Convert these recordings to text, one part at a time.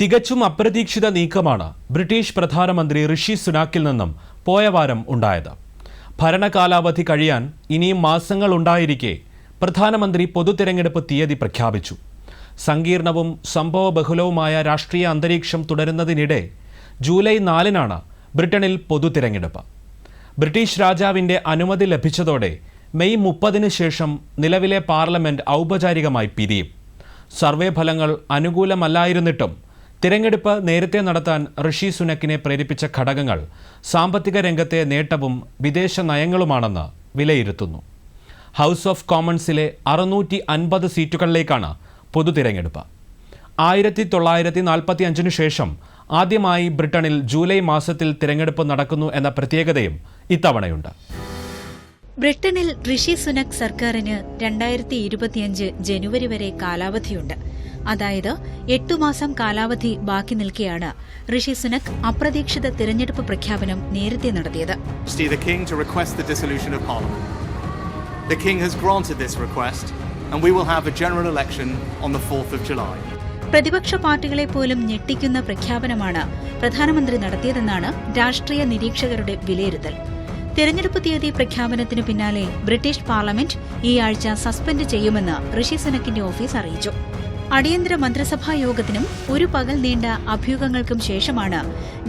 തികച്ചും അപ്രതീക്ഷിത നീക്കമാണ് ബ്രിട്ടീഷ് പ്രധാനമന്ത്രി ഋഷി സുനാക്കിൽ നിന്നും പോയ വാരം ഉണ്ടായത്. ഭരണകാലാവധി കഴിയാൻ ഇനിയും മാസങ്ങൾ ഉണ്ടായിരിക്കെ പ്രധാനമന്ത്രി പൊതു തിരഞ്ഞെടുപ്പ് തീയതി പ്രഖ്യാപിച്ചു. സങ്കീർണവും സംഭവബഹുലവുമായ രാഷ്ട്രീയ അന്തരീക്ഷം തുടരുന്നതിനിടെ ജൂലൈ നാലിനാണ് ബ്രിട്ടനിൽ പൊതു തിരഞ്ഞെടുപ്പ്. ബ്രിട്ടീഷ് രാജാവിന്റെ അനുമതി ലഭിച്ചതോടെ മെയ് മുപ്പതിന് ശേഷം നിലവിലെ പാർലമെന്റ് ഔപചാരികമായി പിരിയും. സർവേ ഫലങ്ങൾ അനുകൂലമല്ലായിരുന്നിട്ടും തിരഞ്ഞെടുപ്പ് നേരത്തെ നടത്താൻ ഋഷി സുനക്കിനെ പ്രേരിപ്പിച്ച ഘടകങ്ങൾ സാമ്പത്തിക രംഗത്തെ നേട്ടവും വിദേശ നയങ്ങളുമാണെന്ന് വിലയിരുത്തുന്നു. ഹൗസ് ഓഫ് കോമൺസിലെ അറുന്നൂറ്റി അൻപത് സീറ്റുകളിലേക്കാണ് പൊതു തിരഞ്ഞെടുപ്പ് ആയിരത്തി തൊള്ളായിരത്തി നാൽപ്പത്തി അഞ്ചിനു ശേഷം ആദ്യമായി ബ്രിട്ടനിൽ ജൂലൈ മാസത്തിൽ തിരഞ്ഞെടുപ്പ് നടക്കുന്നു എന്ന പ്രത്യേകതയും ഇത്തവണയുണ്ട്. ബ്രിട്ടനിൽ ഋഷി സുനക് സർക്കാരിന് രണ്ടായിരത്തി ഇരുപത്തിയഞ്ച് ജനുവരി വരെ കാലാവധിയുണ്ട്. അതായത് എട്ടു മാസം കാലാവധി ബാക്കി നിൽക്കെയാണ് ഋഷി സുനക് അപ്രതീക്ഷിത തിരഞ്ഞെടുപ്പ് പ്രഖ്യാപനം നേരത്തെ നടത്തിയത്. The King has granted this request, and we will have a general election on the 4th of July. പ്രതിപക്ഷ പാർട്ടികളെ പോലും ഞെട്ടിക്കുന്ന പ്രഖ്യാപനമാണ് പ്രധാനമന്ത്രി നടത്തിയതെന്നാണ് രാഷ്ട്രീയ നിരീക്ഷകരുടെ വിലയിരുത്തൽ. തിരഞ്ഞെടുപ്പ് തീയതി പ്രഖ്യാപനത്തിന് പിന്നാലെ ബ്രിട്ടീഷ് പാർലമെന്റ് ഈ ആഴ്ച സസ്പെൻഡ് ചെയ്യുമെന്ന് ഋഷി സുനക്കിന്റെ ഓഫീസ് അറിയിച്ചു. അടിയന്തര മന്ത്രിസഭാ യോഗത്തിനും ഒരു പകൽ നീണ്ട അഭ്യൂഹങ്ങൾക്കും ശേഷമാണ്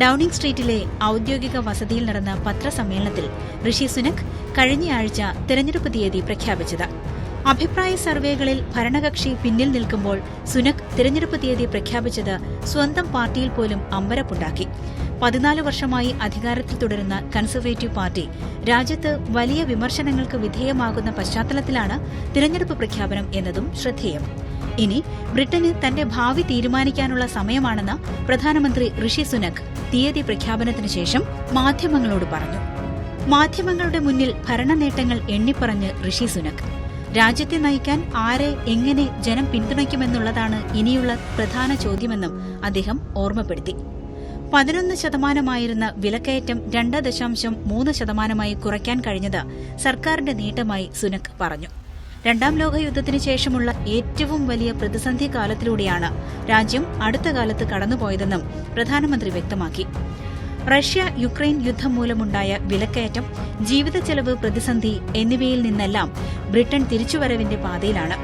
ഡൌണിംഗ് സ്ട്രീറ്റിലെ ഔദ്യോഗിക വസതിയിൽ നടന്ന പത്രസമ്മേളനത്തിൽ ഋഷി സുനക് കഴിഞ്ഞയാഴ്ച തെരഞ്ഞെടുപ്പ് തീയതി പ്രഖ്യാപിച്ചത്. അഭിപ്രായ സർവേകളിൽ ഭരണകക്ഷി പിന്നിൽ നിൽക്കുമ്പോൾ സുനക് തിരഞ്ഞെടുപ്പ് തീയതി പ്രഖ്യാപിച്ചത് സ്വന്തം പാർട്ടിയിൽ പോലും അമ്പരപ്പുണ്ടാക്കി. പതിനാല് വർഷമായി അധികാരത്തിൽ തുടരുന്ന കൺസർവേറ്റീവ് പാർട്ടി രാജ്യത്ത് വലിയ വിമർശനങ്ങൾക്ക് വിധേയമാകുന്ന പശ്ചാത്തലത്തിലാണ് തിരഞ്ഞെടുപ്പ് പ്രഖ്യാപനം എന്നതും ശ്രദ്ധേയം. ഇനി ബ്രിട്ടന് തന്റെ ഭാവി തീരുമാനിക്കാനുള്ള സമയമാണെന്ന് പ്രധാനമന്ത്രി ഋഷി സുനക് തീയതി പ്രഖ്യാപനത്തിനു ശേഷം മാധ്യമങ്ങളോട് പറഞ്ഞു. മാധ്യമങ്ങളുടെ മുന്നിൽ ഭരണനേട്ടങ്ങൾ എണ്ണിപ്പറഞ്ഞ് ഋഷി സുനക് രാജ്യത്തെ നയിക്കാൻ ആരെ എങ്ങനെ ജനം പിന്തുണയ്ക്കുമെന്നുള്ളതാണ് ഇനിയുള്ള പ്രധാന ചോദ്യമെന്നും അദ്ദേഹം ഓർമ്മപ്പെടുത്തി. പതിനൊന്ന് ശതമാനമായിരുന്ന വിലക്കയറ്റം രണ്ട് ദശാംശം മൂന്ന് ശതമാനമായി കുറയ്ക്കാൻ കഴിഞ്ഞത് സർക്കാരിന്റെ നേട്ടമായി സുനക് പറഞ്ഞു. രണ്ടാം ലോകയുദ്ധത്തിനു ശേഷമുള്ള ഏറ്റവും വലിയ പ്രതിസന്ധി കാലത്തിലൂടെയാണ് രാജ്യം അടുത്ത കാലത്ത് കടന്നുപോയതെന്നും പ്രധാനമന്ത്രി വ്യക്തമാക്കി. റഷ്യ യുക്രൈൻ യുദ്ധം മൂലമുണ്ടായ വിലക്കയറ്റം ജീവിത ചെലവ് പ്രതിസന്ധി എന്നിവയിൽ നിന്നെല്ലാം ബ്രിട്ടൻ തിരിച്ചുവരവിന്റെ പാതയിലാണ്.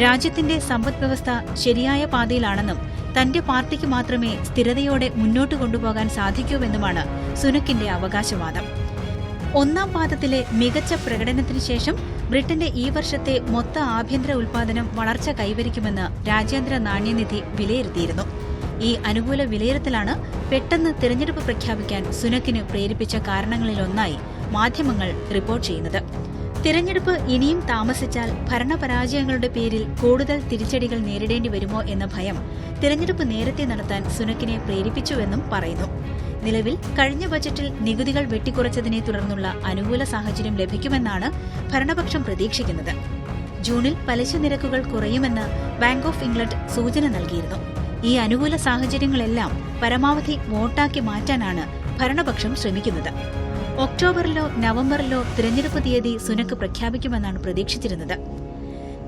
രാജ്യത്തിന്റെ സമ്പദ്വ്യവസ്ഥ ശരിയായ പാതയിലാണെന്നും തന്റെ പാർട്ടിക്ക് മാത്രമേ സ്ഥിരതയോടെ മുന്നോട്ട് കൊണ്ടുപോകാൻ സാധിക്കൂവെന്നുമാണ് സുനക്കിന്റെ അവകാശവാദം. ഒന്നാം പാദത്തിലെ മികച്ച പ്രകടനത്തിന് ശേഷം ബ്രിട്ടന്റെ ഈ വർഷത്തെ മൊത്ത ആഭ്യന്തര ഉൽപാദനം വളർച്ച കൈവരിക്കുമെന്ന് രാജ്യാന്തര നാണ്യനിധി വിലയിരുത്തിയിരുന്നു. ഈ അനുകൂല വിലയിരുത്തലാണ് പെട്ടെന്ന് തിരഞ്ഞെടുപ്പ് പ്രഖ്യാപിക്കാൻ സുനക്കിന് പ്രേരിപ്പിച്ച കാരണങ്ങളിലൊന്നായി മാധ്യമങ്ങൾ റിപ്പോർട്ട് ചെയ്യുന്നത്. തിരഞ്ഞെടുപ്പ് ഇനിയും താമസിച്ചാൽ ഭരണപരാജയങ്ങളുടെ പേരിൽ കൂടുതൽ തിരിച്ചടികൾ നേരിടേണ്ടി വരുമോ എന്ന ഭയം തിരഞ്ഞെടുപ്പ് നേരത്തെ നടത്താൻ സുനക്കിനെ പ്രേരിപ്പിച്ചുവെന്നും പറയുന്നു. നിലവിൽ കഴിഞ്ഞ ബജറ്റിൽ നികുതികൾ വെട്ടിക്കുറച്ചതിനെ തുടർന്നുള്ള അനുകൂല സാഹചര്യം ലഭിക്കുമെന്നാണ് ഭരണപക്ഷം പ്രതീക്ഷിക്കുന്നത്. ജൂണിൽ പലിശ നിരക്കുകൾ കുറയുമെന്ന് ബാങ്ക് ഓഫ് ഇംഗ്ലണ്ട് സൂചന നൽകിയിരുന്നു. ഈ അനുകൂല സാഹചര്യങ്ങളെല്ലാം പരമാവധി വോട്ടാക്കി മാറ്റാനാണ് ഭരണപക്ഷം ശ്രമിക്കുന്നത്. ഒക്ടോബറിലോ നവംബറിലോ തിരഞ്ഞെടുപ്പ് തീയതി സുനക്ക് പ്രഖ്യാപിക്കുമെന്നാണ് പ്രതീക്ഷിച്ചിരുന്നത്.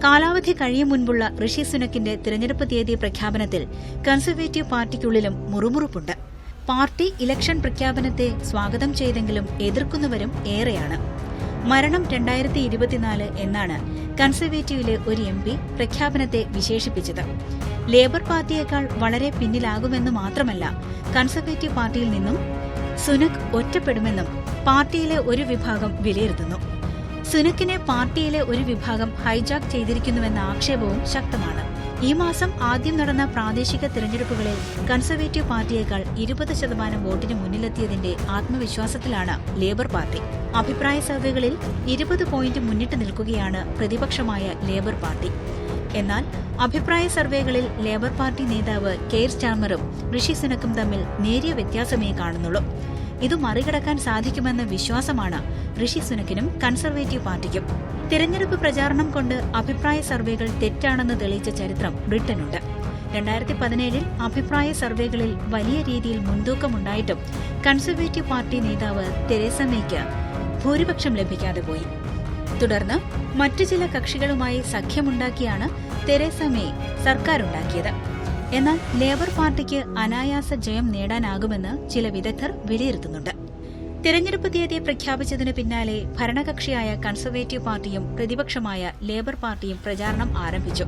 കാലാവധി കഴിയും മുൻപുള്ള ഋഷി സുനക്കിന്റെ തിരഞ്ഞെടുപ്പ് തീയതി പ്രഖ്യാപനത്തിൽ കൺസർവേറ്റീവ് പാർട്ടിക്കുള്ളിലും മുറുമുറുപ്പുണ്ട്. പാർട്ടി ഇലക്ഷൻ പ്രഖ്യാപനത്തെ സ്വാഗതം ചെയ്തെങ്കിലും എതിർക്കുന്നവരും ഏറെയാണ്. മരണം രണ്ടായിരത്തി ഇരുപത്തിനാല് എന്നാണ് കൺസർവേറ്റീവിലെ ഒരു എം പി പ്രഖ്യാപനത്തെ വിശേഷിപ്പിച്ചത്. ലേബർ പാർട്ടിയേക്കാൾ വളരെ പിന്നിലാകുമെന്ന് മാത്രമല്ല കൺസർവേറ്റീവ് പാർട്ടിയിൽ നിന്നും സുനക് ഒറ്റപ്പെടുമെന്നും പാർട്ടിയിലെ ഒരു വിഭാഗം വിലയിരുത്തുന്നു. സുനക്കിനെ പാർട്ടിയിലെ ഒരു വിഭാഗം ഹൈജാക്ക് ചെയ്തിരിക്കുന്നുവെന്ന ആക്ഷേപവും ശക്തമാണ്. ഈ മാസം ആദ്യം നടന്ന പ്രാദേശിക തിരഞ്ഞെടുപ്പുകളിൽ കൺസർവേറ്റീവ് പാർട്ടിയേക്കാൾ ഇരുപത് ശതമാനം വോട്ടിന് മുന്നിലെത്തിയതിന്റെ ആത്മവിശ്വാസത്തിലാണ് ലേബർ പാർട്ടി. അഭിപ്രായ സർവേകളിൽ ഇരുപത് പോയിന്റ് മുന്നിട്ട് നിൽക്കുകയാണ് പ്രതിപക്ഷമായ ലേബർ പാർട്ടി. എന്നാൽ അഭിപ്രായ സർവേകളിൽ ലേബർ പാർട്ടി നേതാവ് കെയർ സ്റ്റാമറും ഋഷി സുനക്കും തമ്മിൽ നേരിയ വ്യത്യാസമേ കാണുന്നുള്ളൂ. ഇത് മറികടക്കാൻ സാധിക്കുമെന്ന വിശ്വാസമാണ് ഋഷി സുനക്കിനും കൺസർവേറ്റീവ് പാർട്ടിക്കും. തിരഞ്ഞെടുപ്പ് പ്രചാരണം കൊണ്ട് അഭിപ്രായ സർവേകൾ തെറ്റാണെന്ന് തെളിയിച്ച ചരിത്രം ബ്രിട്ടനുണ്ട്. രണ്ടായിരത്തി പതിനേഴിൽ അഭിപ്രായ സർവേകളിൽ വലിയ രീതിയിൽ മുൻതൂക്കമുണ്ടായിട്ടും കൺസർവേറ്റീവ് പാർട്ടി നേതാവ് തെരേസ മേയ്ക്ക് ഭൂരിപക്ഷം ലഭിക്കാതെ പോയി. തുടർന്ന് മറ്റു ചില കക്ഷികളുമായി സഖ്യമുണ്ടാക്കിയാണ് തെരേസ മേ സർക്കാരുണ്ടാക്കിയത്. എന്നാൽ ലേബർ പാർട്ടിക്ക് അനായാസ ജയം നേടാനാകുമെന്ന് ചില വിദഗ്ധർ വിലയിരുത്തുന്നുണ്ട്. തിരഞ്ഞെടുപ്പ് തീയതി പ്രഖ്യാപിച്ചതിന് പിന്നാലെ ഭരണകക്ഷിയായ കൺസർവേറ്റീവ് പാർട്ടിയും പ്രതിപക്ഷമായ ലേബർ പാർട്ടിയും പ്രചാരണം ആരംഭിച്ചു.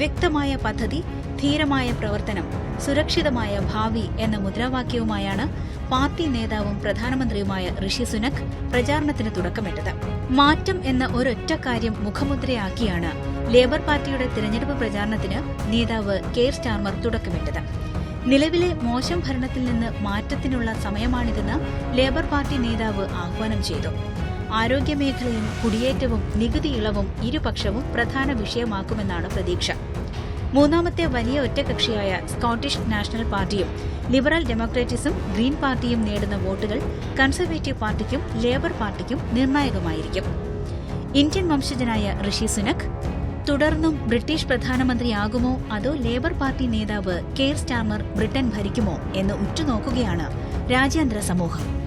വ്യക്തമായ പദ്ധതി ധീരമായ പ്രവർത്തനം സുരക്ഷിതമായ ഭാവി എന്ന മുദ്രാവാക്യവുമായാണ് പാർട്ടി നേതാവും പ്രധാനമന്ത്രിയുമായ ഋഷി സുനക് പ്രചാരണത്തിന് തുടക്കമിട്ടത്. മാറ്റം എന്ന ഒരൊറ്റ കാര്യം മുഖമുദ്രയാക്കിയാണ് ലേബർ പാർട്ടിയുടെ തിരഞ്ഞെടുപ്പ് പ്രചാരണത്തിന് നേതാവ് കെയർ സ്റ്റാർമർ തുടക്കമിട്ടത്. നിലവിലെ മോശം ഭരണത്തിൽ നിന്ന് മാറ്റത്തിനുള്ള സമയമാണിതെന്ന് ലേബർ പാർട്ടി നേതാവ് ആഹ്വാനം ചെയ്തു. ആരോഗ്യമേഖലയും കുടിയേറ്റവും നികുതി ഇളവും ഇരുപക്ഷവും പ്രധാന വിഷയമാക്കുമെന്നാണ് പ്രതീക്ഷ. മൂന്നാമത്തെ വലിയ ഒറ്റകക്ഷിയായ സ്കോട്ടിഷ് നാഷണൽ പാർട്ടിയും ലിബറൽ ഡെമോക്രാറ്റിസും ഗ്രീൻ പാർട്ടിയും നേടുന്ന വോട്ടുകൾ കൺസർവേറ്റീവ് പാർട്ടിക്കും ലേബർ പാർട്ടിക്കും നിർണായകമായിരിക്കും. ഇന്ത്യൻ വംശജനായ ഋഷി സുനക് തുടർന്നും ബ്രിട്ടീഷ് പ്രധാനമന്ത്രിയാകുമോ അതോ ലേബർ പാർട്ടി നേതാവ് കെയർ സ്റ്റാമർ ബ്രിട്ടൻ ഭരിക്കുമോ എന്ന് ഉറ്റുനോക്കുകയാണ് രാജ്യാന്തര സമൂഹം.